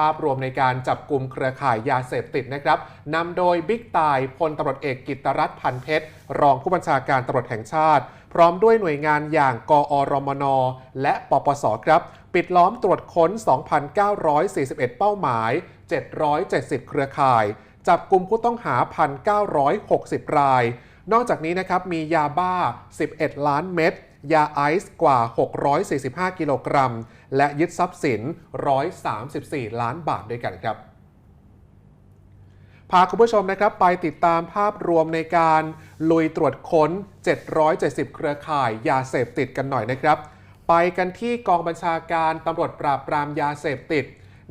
ภาพรวมในการจับกลุ่มเครือข่ายยาเสพติดนะครับนำโดยบิ๊กตายพลตำรวจเอกกิตรัฐพันเพชร รองผู้บัญชาการตำรวจแห่งชาติ พร้อมด้วยหน่วยงานอย่างกอรมน และปปสครับ ปิดล้อมตรวจค้น 2,941 เป้าหมาย 770 เครือข่าย จับกลุ่มผู้ต้องหา 1,960 ราย นอกจากนี้นะครับมียาบ้า 11 ล้านเม็ด ยาไอซ์กว่า 645 กิโลกรัม และยึดทรัพย์สิน 134 ล้านบาทด้วยกันครับ พาคุณผู้ชมนะครับไปติดตามภาพรวมในการลุยตรวจค้น 770 เครือข่ายยาเสพติดกันหน่อยนะครับ ไปกันที่กองบัญชาการตำรวจปราบปรามยาเสพติด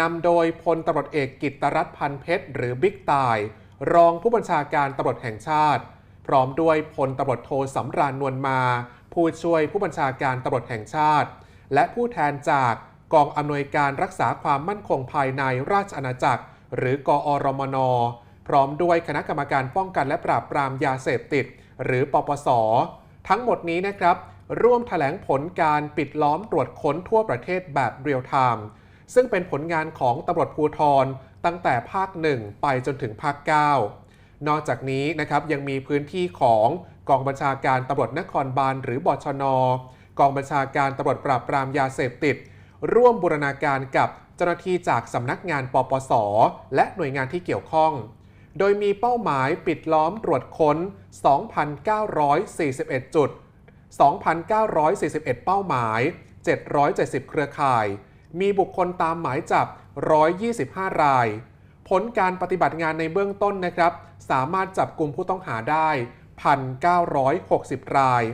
นำโดยพลตำรวจเอกกิตตรัฐพันเพชร หรือบิ๊กตาย รองผู้บัญชาการตำรวจแห่งชาติ พร้อมด้วยพลตำรวจโทสำราญนวลมา ผู้ช่วยผู้บัญชาการตำรวจแห่งชาติ และผู้แทนจากกองอำนวยการรักษาความมั่นคงภายในราชอาณาจักร หรือกอรมน พร้อมด้วยคณะกรรมการป้องกันและปราบปรามยาเสพติด หรือปปส ทั้งหมดนี้นะครับ ร่วมถแถลงผลการปิดล้อมตรวจค้นทั่วประเทศแบบเรียลไทม์ซึ่งเป็นผลงานของตำรวจภูธรตั้งแต่ภาค 1 ไปจนถึงภาค 9 นอกจากนี้นะครับยังมีพื้นที่ของ กองบัญชาการตำรวจนครบาลหรือบชน กองบัญชาการตำรวจปราบปรามยาเสพติด ร่วมบูรณาการกับเจ้าหน้าที่จากสำนักงานปปส และหน่วยงานที่เกี่ยวข้อง โดยมีเป้าหมายปิดล้อมตรวจค้น 2,941 จุด 2,941 เป้าหมาย 770 เครือข่าย มีบุคคลตามหมายจับ 125 ราย ผลการปฏิบัติงานในเบื้องต้นนะครับ สามารถจับกลุ่มผู้ต้องหาได้ 1,960 ราย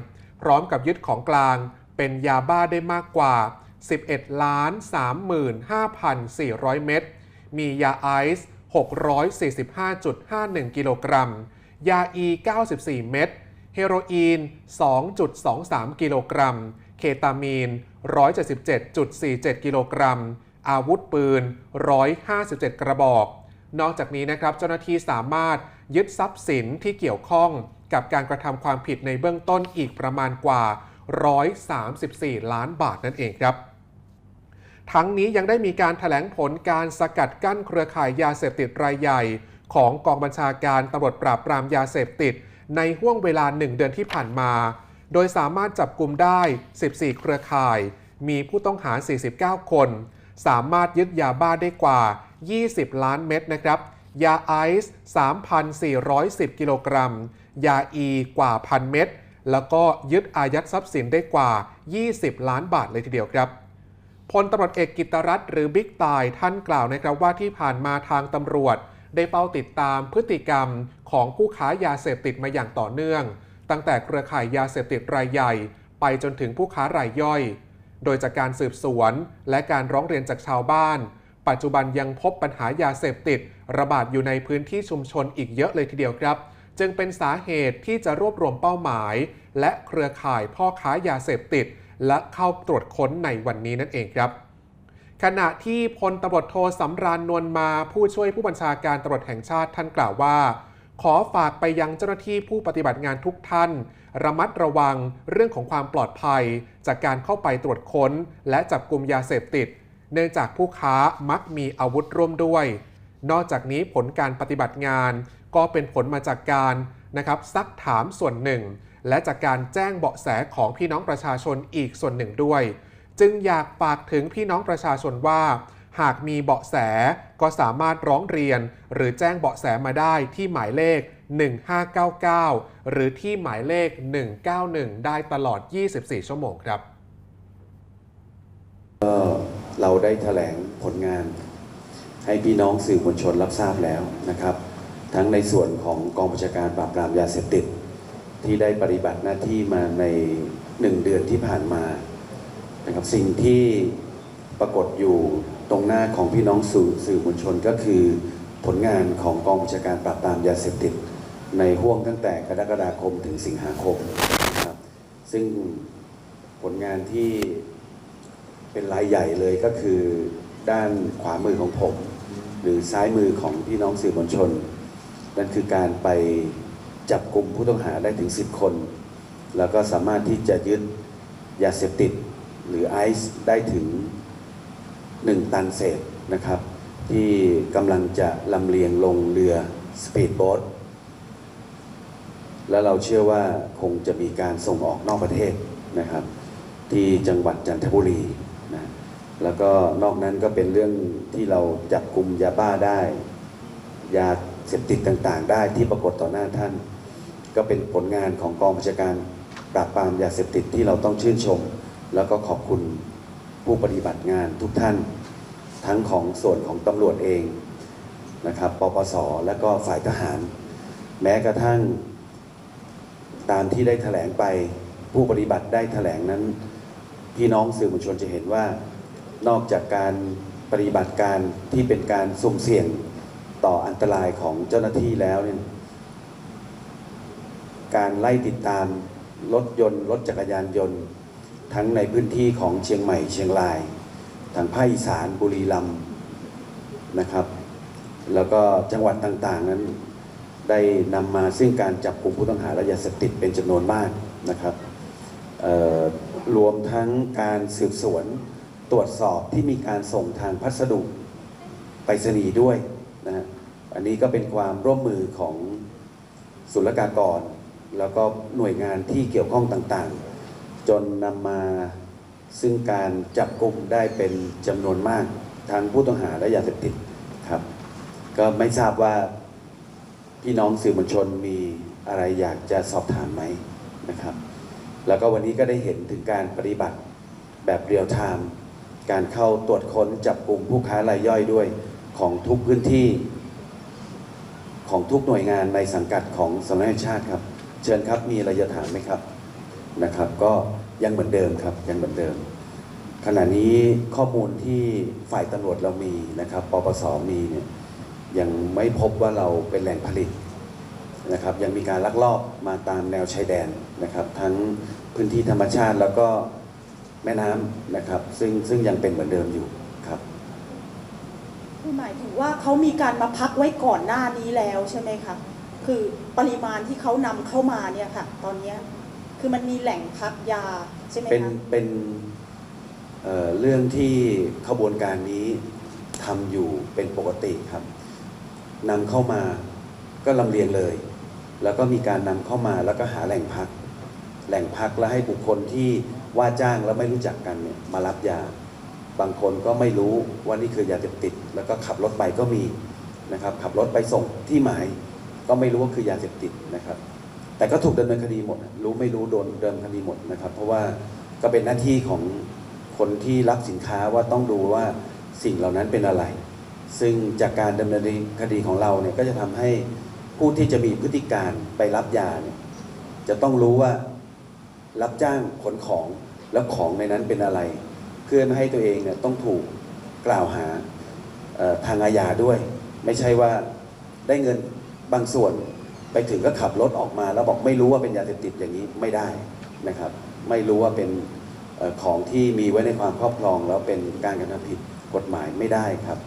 พร้อมกับยึดของกลางเป็นยาบ้าได้มากกว่า 11 ล้าน 35,400 เม็ด มียาไอซ์ 645.51 กิโลกรัม ยาอี 94 เม็ด เฮโรอีน 2.23 กิโลกรัม เคตามีน 177.47 กิโลกรัม อาวุธปืน 157 กระบอก นอกจากนี้นะครับ เจ้าหน้าที่สามารถยึดทรัพย์สินที่เกี่ยวข้อง กับการกระทำความผิดในเบื้องต้นอีกประมาณกว่า 134 ล้านบาทนั่นเองครับ ทั้งนี้ยังได้มีการถแถลงผลการสกัดกั้นเครือข่ายยาเสพติดรายใหญ่ ของกองบัญชาการตำรวจปราบปรามยาเสพติด ในห่วงเวลา1เดือนที่ผ่านมา โดยสามารถจับกลุ่มได้ 14 เครือข่าย มีผู้ต้องหา 49 คน สามารถยึดยาบ้าได้กว่า 20 ล้านเม็ดนะครับ ยาไอซ์ 3,410 กิโลกรัม ยาอีกว่าพันเม็ด แล้วก็ยึดอายัดทรัพย์สินได้กว่า 20 ล้านบาทเลยทีเดียวครับ พลตำรวจเอกกิตรัฐหรือบิ๊กตายท่านกล่าวนะครับว่าที่ผ่านมาทางตำรวจ ได้เฝ้าติดตามพฤติกรรมของผู้ค้ายาเสพติดมาอย่างต่อเนื่อง ตั้งแต่เครือข่ายยาเสพติดรายใหญ่ ไปจนถึงผู้ค้ารายย่อย โดยจากการสืบสวนและการร้องเรียนจากชาวบ้าน ปัจจุบันยังพบปัญหายาเสพติด ระบาดอยู่ในพื้นที่ชุมชนอีกเยอะเลยทีเดียวครับ จึงเป็นสาเหตุที่จะรวบรวมเป้าหมาย และเครือข่ายพ่อค้ายาเสพติด และเข้าตรวจค้นในวันนี้นั่นเองครับ ขณะที่พลตำรวจโทสำราญนวลมาผู้ช่วยผู้บัญชาการตำรวจแห่งชาติท่านกล่าวว่า ขอฝากไปยังเจ้าหน้าที่ผู้ปฏิบัติงานทุกท่าน ระมัดระวังเรื่องของความปลอดภัย จากการเข้าไปตรวจค้น และจับกลุ่มยาเสพติด เนื่องจากผู้ค้ามักมีอาวุธร่วมด้วย นอกจากนี้ผลการปฏิบัติงาน ก็เป็นผลมาจากการนะครับซักถามส่วนหนึ่ง และจากการแจ้งเบาะแสของพี่น้องประชาชนอีกส่วนหนึ่งด้วย จึงอยากฝากถึงพี่น้องประชาชนว่า หากมีเบาะแสก็สามารถร้องเรียน หรือแจ้งเบาะแสมาได้ที่หมายเลข 1599 หรือที่หมายเลข 191 ได้ตลอด 24 ชั่วโมงครับก็เราได้แถลงผลงาน ให้พี่น้องสื่อมวลชนรับทราบแล้วนะครับ ทั้งในส่วนของกองบัญชาการปราบปรามยาเสพติด ที่ได้ปฏิบัติหน้าที่มาในหนึ่งเดือนที่ผ่านมานะครับสิ่งที่ปรากฏอยู่ตรงหน้าของพี่น้องสื่อสื่อมวลชนก็คือผลงานของกองบัญชาการปราบปรามยาเสพติด ในห่วงตั้งแต่กรกฎาคมถึงสิงหาคมนะครับซึ่งผลงานที่เป็นรายใหญ่เลยก็คือด้านขวามือของผม หรือซ้ายมือของพี่น้องสื่อมวลชน นั่นคือการไปจับกลุ่มผู้ต้องหาได้ถึง 10 คน แล้วก็สามารถที่จะยึดยาเสพติดหรือไอซ์ได้ถึง 1 ตันเศษนะครับ ที่กำลังจะลำเลียงลงเรือสปีดโบ๊ทแล้วเราเชื่อว่าคงจะมีการส่งออกนอกประเทศนะครับ ที่จังหวัดจันทบุรีนะ แล้วก็นอกนั้นก็เป็นเรื่องที่เราจับกลุ่มยาบ้าได้ ยาเสพติดต่างๆ ได้ที่ปรากฏต่อหน้าท่าน ก็เป็นผลงานของกองบัญชาการปราบปรามยาเสพติดที่เราต้องชื่นชม แล้วก็ขอบคุณผู้ปฏิบัติงานทุกท่าน ทั้งของส่วนของตำรวจเองนะครับปปสและก็ฝ่ายทหาร แม้กระทั่ง ตามที่ได้แถลงไปผู้ปฏิบัติได้แถลงนั้น พี่น้องสื่อมวลชนจะเห็นว่า นอกจากการปฏิบัติการที่เป็นการสุ่มเสี่ยงต่ออันตรายของเจ้าหน้าที่แล้วเนี่ยการไล่ติดตามรถยนต์รถจักรยานยนต์ ทั้งในพื้นที่ของเชียงใหม่เชียงราย ทางภาคอีสานบุรีรัมย์นะครับ แล้วก็จังหวัดต่างๆนั้นได้นำมาซึ่งการจับกลุ่มผู้ต้องหาและยาเสพติดเป็นจำนวนมากนะครับรวมทั้งการสืบสวน ตรวจสอบที่มีการส่งทางพัสดุไปรษณีย์ด้วยนะฮะอันนี้ก็เป็นความร่วมมือของศุลกากร แล้วก็หน่วยงานที่เกี่ยวข้องต่างๆ จนนำมาซึ่งการจับกลุ่มได้เป็นจำนวนมากทั้งผู้ต้องหาและยาเสพติดครับ ก็ไม่ทราบว่าพี่น้องสื่อมวลชนมีอะไรอยากจะสอบถามไหมนะครับ แล้วก็วันนี้ก็ได้เห็นถึงการปฏิบัติแบบเรียลไทม์ การเข้าตรวจค้นจับกลุ่มผู้ค้ารายย่อยด้วยของทุกพื้นที่ ของทุกหน่วยงานในสังกัดของสำนักงานชาติครับ เชิญครับมีอะไรจะถามไหมครับนะครับ ก็ยังเหมือนเดิมครับยังเหมือนเดิม ขณะนี้ข้อมูลที่ฝ่ายตำรวจเรามีนะครับปปสมีเนี่ยยังไม่พบว่าเราเป็นแหล่งผลิตนะครับ ยังมีการลักลอบมาตามแนวชายแดนนะครับ ทั้งพื้นที่ธรรมชาติแล้วก็ แม่น้ำนะครับ ซึ่งซึ่งยังเป็นเหมือนเดิมอยู่ครับคือหมายถึงว่าเขามีการมาพักไว้ก่อนหน้านี้แล้วใช่ไหมคะคือปริมาณที่เขานำเข้ามาเนี่ยค่ะ ตอนเนี้ยคือมันมีแหล่งพักยาใช่ไหมเป็นคะเป็นเอ่อเรื่องที่ขบวนการนี้ทำอยู่เป็นปกติครับนำเข้ามาก็ลำเลียงเลย แล้วก็มีการนำเข้ามาแล้วก็หาแหล่งพัก แหล่งพักแล้วให้บุคคลที่ ว่าจ้างแล้วไม่รู้จักกันเนี่ยมารับยา บางคนก็ไม่รู้ว่านี่คือยาเสพติด แล้วก็ขับรถไปก็มีนะครับ ขับรถไปส่งที่หมาย ก็ไม่รู้ว่าคือยาเสพติดนะครับ แต่ก็ถูกดำเนินคดีหมด รู้ไม่รู้โดนดำเนินคดีหมดนะครับ เพราะว่าก็เป็นหน้าที่ของคนที่รับสินค้าว่าต้องดูว่าสิ่งเหล่านั้นเป็นอะไร ซึ่งจากการดำเนินคดีของเราเนี่ยก็จะทำให้ผู้ที่จะมีพฤติการไปรับยาเนี่ยจะต้องรู้ว่า รับจ้างขนของแล้วของในนั้นเป็นอะไร เพื่อไม่ให้ตัวเองเนี่ยต้องถูกกล่าวหาทางอาญาด้วย ไม่ใช่ว่าได้เงินบางส่วนไปถึงก็ขับรถออกมา แล้วบอกไม่รู้ว่าเป็นยาเสพติดอย่างนี้ไม่ได้นะครับ ไม่รู้ว่าเป็นของที่มีไว้ในความครอบครอง แล้วเป็นการกระทำผิดกฎหมายไม่ได้ครับ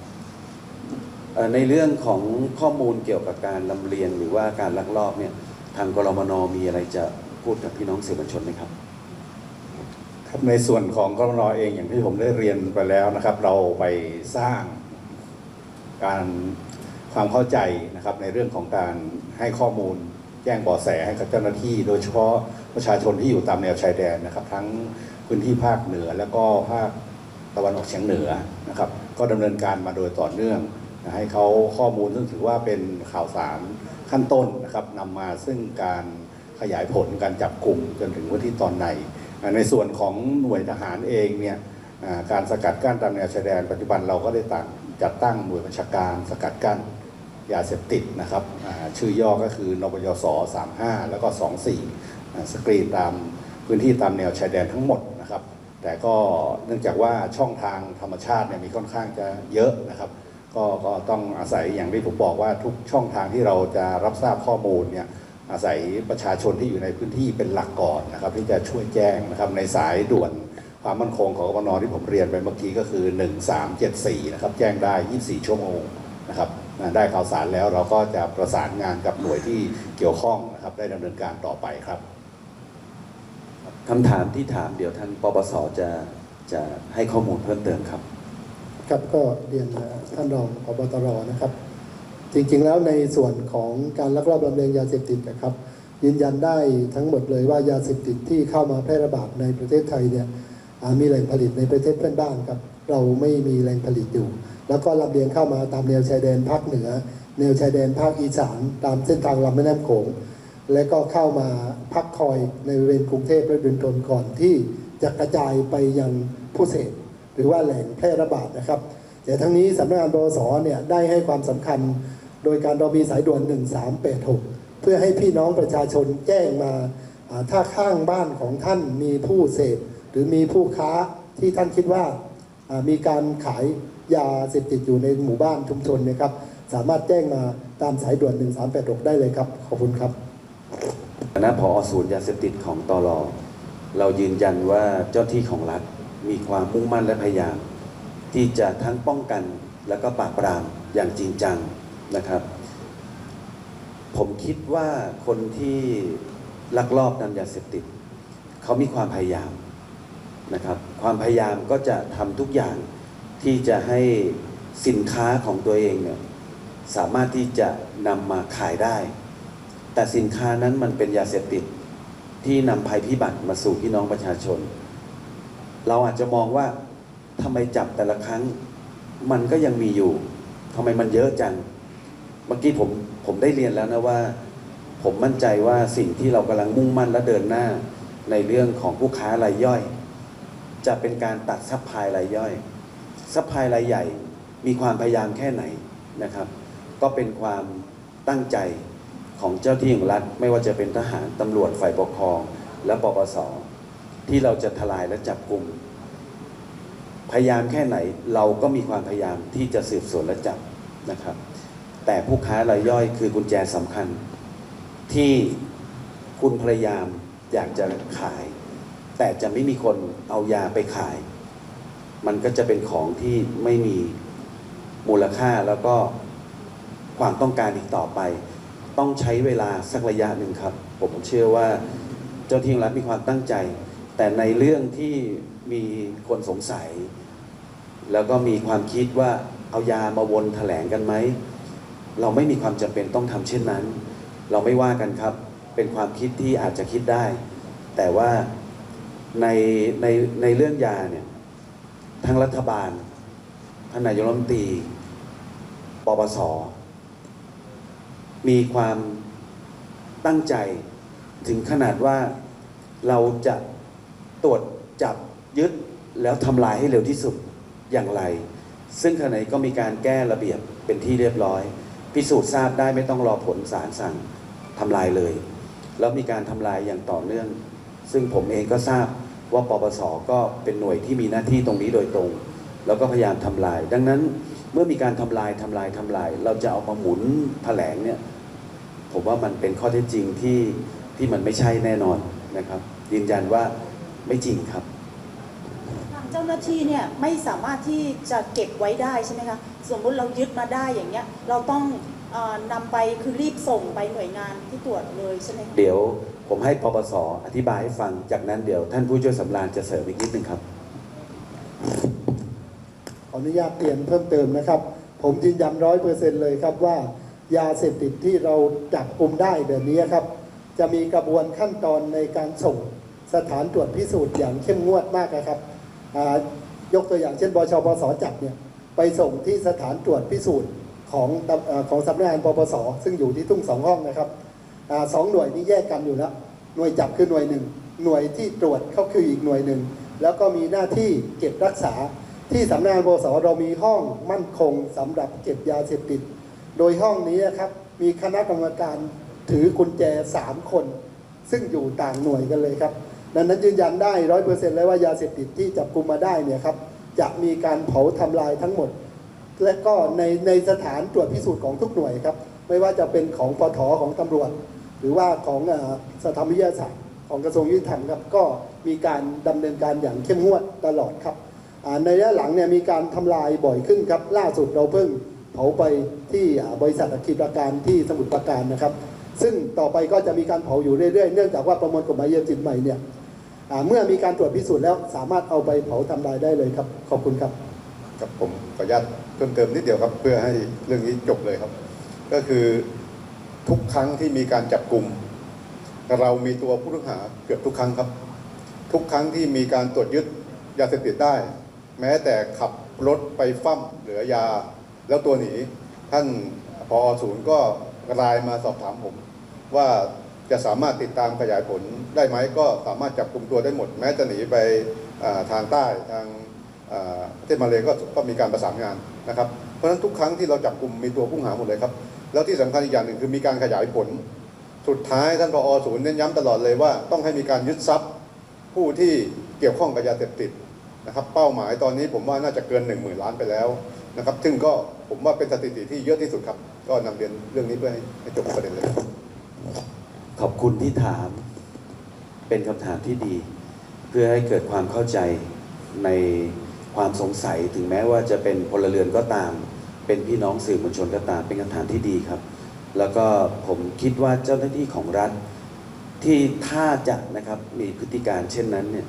ในเรื่องของข้อมูลเกี่ยวกับการลำเลียงหรือว่าการลักลอบเนี่ยทางกรมนมีอะไรจะ พูดกับพี่น้องสื่อมวลชนไหมครับ ครับในส่วนของกรมนเองอย่างที่ผมได้เรียนไปแล้วนะครับ เราไปสร้างการความเข้าใจนะครับในเรื่องของการให้ข้อมูลแจ้งเบาะแสให้กับเจ้าหน้าที่ โดยเฉพาะประชาชนที่อยู่ตามแนวชายแดนนะครับ ทั้งพื้นที่ภาคเหนือ แล้วก็ภาคตะวันออกเฉียงเหนือนะครับ ก็ดำเนินการมาโดยต่อเนื่องให้เขาข้อมูลซึ่งถือว่าเป็นข่าวสารขั้นต้นนะครับนำมาซึ่งการ ขยายผลการจับกลุ่มจนถึงวันที่ตอนใน ในส่วนของหน่วยทหารเองเนี่ยการสกัดกั้นตามแนวชายแดนปัจจุบันเราก็ได้ตั้งจัดตั้งหน่วยบัญชาการสกัดกั้นยาเสพติดนะครับชื่อย่อก็คือนปยส35 แล้วก็ 24 สกรีนตามพื้นที่ตามแนวชายแดนทั้งหมดนะครับ แต่ก็เนื่องจากว่าช่องทางธรรมชาติเนี่ยมีค่อนข้างจะเยอะนะครับกก็ต้องอาศัยอย่างที่ผมบอกว่าทุกช่องทางที่เราจะรับทราบข้อมูลเนี่ย อาศัยประชาชนที่อยู่ในพื้นที่เป็นหลักก่อนนะครับ ที่จะช่วยแจ้งนะครับในสายด่วนความมั่นคงของกบนที่ผมเรียนไปเมื่อกี้ก็คือ 1374นะครับแจ้งได้ 24 ชั่วโมงนะครับอ่าได้ข่าวสารแล้วเราก็จะประสานงานกับหน่วยที่เกี่ยวข้องนะครับได้ดำเนินการต่อไปครับคำถามที่ถามเดี๋ยวท่านปปสจะจะให้ข้อมูลเพิ่มเติมครับ ครับก็เรียนท่านรองพบตรนะครับ จริงๆแล้วในส่วนของการลักลอบลำเลียงยาเสพติดนะครับ ยืนยันได้ทั้งหมดเลยว่ายาเสพติดที่เข้ามาแพร่ระบาดในประเทศไทยเนี่ยมีแหล่งผลิตในประเทศเพื่อนบ้านครับเราไม่มีแหล่งผลิตอยู่ แล้วก็ลำเลียงเข้ามาตามแนวชายแดนภาคเหนือ แนวชายแดนภาคอีสานตามเส้นทางลำแม่น้ำโขงและก็เข้ามาพักคอยในบริเวณกรุงเทพและดนทนก่อนที่จะกระจายไปยังผู้เสพหรือว่าแหล่งแพร่ระบาดนะครับแต่ทั้งนี้สำนักงานบสเนี่ยได้ให้ความสำคัญ โดยการเรามีสายด่วน 1386 เพื่อให้พี่น้องประชาชนแจ้งมา ถ้าข้างบ้านของท่านมีผู้เสพหรือมีผู้ค้าที่ท่านคิดว่ามีการขายยาเสพติดอยู่ในหมู่บ้านชุมชนเนะครับ สามารถแจ้งมาตามสายด่วน 1386 ได้เลยครับ ขอบคุณครับคณะผอศูนย์ยาเสพติดของตลเรายืนยันว่าเจ้าที่ของรัฐมีความมุ่งมั่นและพยายาม ที่จะทั้งป้องกันแล้วก็ปราบปรามอย่างจริงจัง นะครับ ผมคิดว่าคนที่ลักลอบนำยาเสพติด เขามีความพยายามนะครับ ความพยายามก็จะทำทุกอย่างที่จะให้สินค้าของตัวเองเนี่ยสามารถที่จะนำมาขายได้ แต่สินค้านั้นมันเป็นยาเสพติดที่นำภัยพิบัติมาสู่พี่น้องประชาชน เราอาจจะมองว่าทำไมจับแต่ละครั้ง มันก็ยังมีอยู่ทำไมมันเยอะจัง เมื่อกี้ผมผมได้เรียนแล้วนะว่า ผมมั่นใจว่าสิ่งที่เรากำลังมุ่งมั่นและเดินหน้า ในเรื่องของผู้ค้ารายย่อย จะเป็นการตัดซัพพลายรายย่อยซัพพลายรายใหญ่มีความพยายามแค่ไหนนะครับ ก็เป็นความตั้งใจของเจ้าที่ของรัฐ ไม่ว่าจะเป็นทหารตำรวจฝ่ายปกครอง และปปสที่เราจะทลายและจับกลุ่มพยายามแค่ไหนเราก็มีความพยายามที่จะสืบสวนและจับนะครับ แต่ผู้ค้ารายย่อยคือกุญแจสำคัญ ที่คุณพยายามอยากจะขาย แต่จะไม่มีคนเอายาไปขาย มันก็จะเป็นของที่ไม่มีมูลค่าแล้วก็ความต้องการอีกต่อไป ต้องใช้เวลาสักระยะหนึ่งครับ ผมเชื่อว่าเจ้าที่รัฐมีความตั้งใจ แต่ในเรื่องที่มีคนสงสัย แล้วก็มีความคิดว่าเอายามาวนแถลงกันไหม เราไม่มีความจำเป็นต้องทำเช่นนั้น เราไม่ว่ากันครับ เป็นความคิดที่อาจจะคิดได้ แต่ว่าในในในเรื่องยาเนี่ยทั้งรัฐบาลท่านนายกรัฐมนตรีปปส มีความตั้งใจถึงขนาดว่าเราจะตรวจจับยึดแล้วทำลายให้เร็วที่สุดอย่างไร ซึ่งขณะนี้ก็มีการแก้ระเบียบเป็นที่เรียบร้อย พิสูจน์ทราบได้ไม่ต้องรอผลศาลสั่งทำลายเลย แล้วมีการทำลายอย่างต่อเนื่อง ซึ่งผมเองก็ทราบว่าปปสก็เป็นหน่วยที่มีหน้าที่ตรงนี้โดยตรง แล้วก็พยายามทำลาย ดังนั้นเมื่อมีการทำลายทำลายทำลาย เราจะเอามาหมุนแถลงเนี่ยผมว่ามันเป็นข้อเท็จจริงที่ที่มันไม่ใช่แน่นอนนะครับ ยืนยันว่าไม่จริงครับ เจ้าหน้าที่เนี่ยไม่สามารถที่จะเก็บไว้ได้ใช่ไหมคะสมมุติเรายึดมาได้อย่างเงี้ยเราต้องเออนำไปคือรีบส่งไปหน่วยงานที่ตรวจเลยใช่ไหมคะเดี๋ยวผมให้ปปสอธิบายให้ฟังจากนั้นเดี๋ยวท่านผู้ช่วยสำราญจะเสริมอีกนิดนึงครับขออนุญาตเรียนเพิ่มเติมนะครับ ผมยืนยันร้อยเปอร์เซ็นต์เลยครับว่ายาเสพติดที่เราจับกลุ่มได้แบบนี้ครับ จะมีกระบวนขั้นตอนในการส่งสถานตรวจพิสูจน์อย่างเข้มงวดมากนะครับอ่า ยกตัวอย่างเช่นบชปสจับเนี่ยไปส่งที่สถานตรวจพิสูจน์ของอของสำนักงานปปสซึ่งอยู่ที่ทุ่งสองห้องนะครับอสองหน่วยนี้แยกกันอยู่แล้วหน่วยจับคือหน่วยหนึ่งหน่วยที่ตรวจเขาคืออีกหน่วยหนึ่งแล้วก็มีหน้าที่เก็บรักษาที่สำนักงานปปสเรามีห้องมั่นคงสำหรับเก็บยาเสพติด โดยห้องนี้นะครับมีคณะกรรมการถือกุญแจ 3 คน ซึ่งอยู่ต่างหน่วยกันเลยครับ ดังนั้นยืนยันได้ร้อยเปอร์เซ็นต์เลยว่ายาเสพติดที่จับกลุ่มมาได้เนี่ยครับจะมีการเผาทำลายทั้งหมด และก็ในในสถานตรวจพิสูจน์ของทุกหน่วยครับ ไม่ว่าจะเป็นของปทของตำรวจ หรือว่าของอ่อสถานวิทยาศาสตร์ของกระทรวงยุติธรรมครับก็มีการดำเนินการอย่างเข้มงวดตลอดครับในระยะหลังเนี่ยมีการทำลายบ่อยขึ้นครับล่าสุดเราเพิ่งเผาไปที่บริษัทอัคคีประการที่สมุทรปราการนะครับ ซึ่งต่อไปก็จะมีการเผาอยู่เรื่อยๆ เนื่องจากว่าประมวลกฎหมายยาเสพติดใหม่เนี่ย เมื่อมีการตรวจพิสูจน์แล้วสามารถเอาไปเผาทำลายได้เลยครับ ขอบคุณครับกับผมขออนุญาตเพิ่มเติมนิดเดียวครับ เพื่อให้เรื่องนี้จบเลยครับ ก็คือทุกครั้งที่มีการจับกลุ่ม เรามีตัวผู้ต้องหาเกือบทุกครั้งครับ ทุกครั้งที่มีการตรวจยึดยาเสพติดได้ แม้แต่ขับรถไปฟั่มเหลือยา แล้วตัวหนีท่านพอศูนย์ก็ไลน์มาสอบถามผม ว่า จะสามารถติดตามขยายผลได้ไหมก็สามารถจับกลุ่มตัวได้หมด แม้จะหนีไปทางใต้ทางประเทศมาเลก็ก็มีการประสานงานนะครับ เพราะฉะนั้นทุกครั้งที่เราจับกลุ่มมีตัวผู้ต้องหาหมดเลยครับ แล้วที่สำคัญอีกอย่างหนึ่งคือมีการขยายผล สุดท้ายท่านพอศูนย์เน้นย้ำตลอดเลยว่าต้องให้มีการยึดทรัพย์ผู้ที่เกี่ยวข้องกับยาเสพติดนะครับ เป้าหมายตอนนี้ผมว่าน่าจะเกิน 1 0,000 ล้านไปแล้วนะครับ ซึ่งก็ผมว่าเป็นสถิติที่เยอะที่สุดครับ ก็นำเรียนเรื่องนี้เพื่อให้ให้จบประเด็นเลยครับ ขอบคุณที่ถาม เป็นคำถามที่ดี เพื่อให้เกิดความเข้าใจในความสงสัยถึงแม้ว่าจะเป็นพลเรือนก็ตาม เป็นพี่น้องสื่อมวลชนก็ตาม เป็นคำถามที่ดีครับ แล้วก็ผมคิดว่าเจ้าหน้าที่ของรัฐที่ถ้าจะนะครับมีพฤติการเช่นนั้นเนี่ย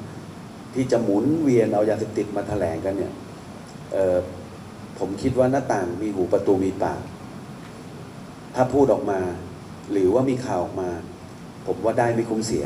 ที่จะหมุนเวียนเอายาเสพติดมาแถลงกันเนี่ยผมคิดว่าหน้าต่างมีหูประตูมีปาก ถ้าพูดออกมา หรือว่ามีข่าวออกมา ผมว่าได้ไม่คุ้มเสีย